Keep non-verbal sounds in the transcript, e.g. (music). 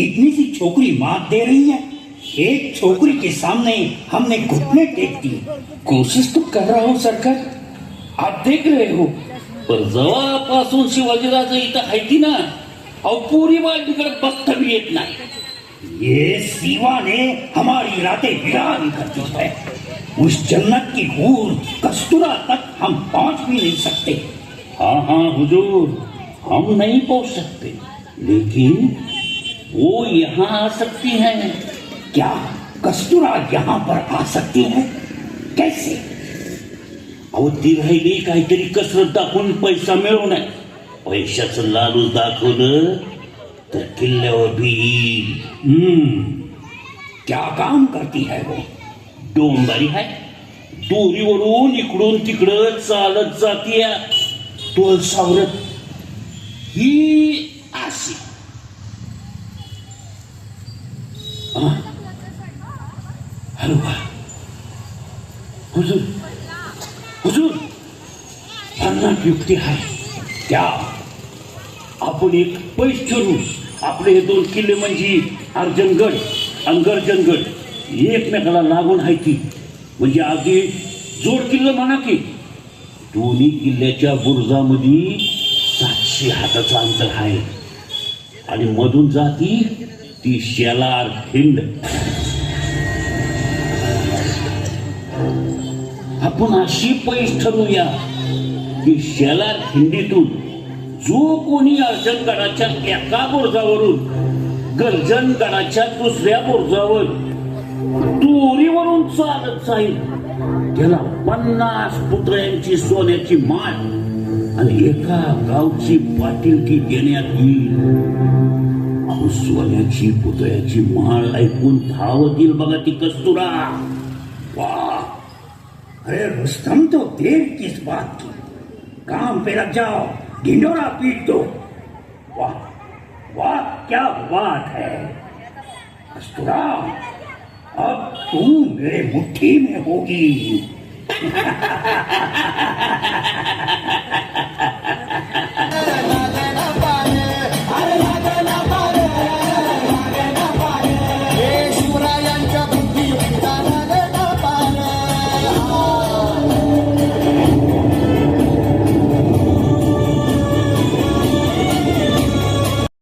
इतनी सी छोकरी मात दे रही है। एक छोकरी के सामने हमने घुटने टेक दिए। कोशिश तो कर रहा हूँ, सरकार। आप देख रहे हो। पर जवळपासून ना भी ये सीवा ने हमारी रातें वीरान कर दी है। उस जन्नत की हूर कस्तूरा तक हम पहुँच भी नहीं सकते। हाँ हाँ हुजूर, हम नहीं पहुँच सकते। लेकिन वो यहाँ आ सकती है। क्या कस्तूरा यहाँ पर आ सकती है? कैसे? अहो ती राहिली काहीतरी कसरत दाखवून पैसा मिळवणार पैशाचं लालूच दाखवलं तर किल्ल्यावर भी येईल. हम्म। क्या काम करती है वो? डोंबारी है। दोरीवरून इकडून तिकडं चालत जातीय। तोल सावरत ही आशी आ? अरे वा हुजूर? हुजूर? भन्नाट युक्ती आहे. त्या आपण एक पैस ठरू आपले हे दोन किल्ले म्हणजे अर्जनगड अंगरजनगड एकमेकाला लागून आहे ती. म्हणजे अगदी जोड किल्लं म्हणा की दोन्ही किल्ल्याच्या बुरुजामध्ये सातशे हाताचं अंतर आहे. आणि मधून जाती ती शेलार खिंड. आपण अशी पैस ठरवूया की शेलार खिंडीतून जो कोणी अर्जनगडाच्या एका बुर्जावरून गर्जनगडाच्या दुसऱ्या बुर्जावर दोरीवरून चालत जाईल. त्याला पन्नास पुतळ्यांची सोन्याची माळ आणि एका गावची पाटीलकी देण्यात येईल. अहो पुतळ्याची माळ ऐकून धावत येईल बघा ती कस्तुरा. वाह अरे रुस्तम तो देर किस बात. की काम पे लग जाओ ढिंडोरा पीट दो वाह वाह क्या बात है. कस्तुरा अब तू मेरे मुट्ठी में होगी. (laughs)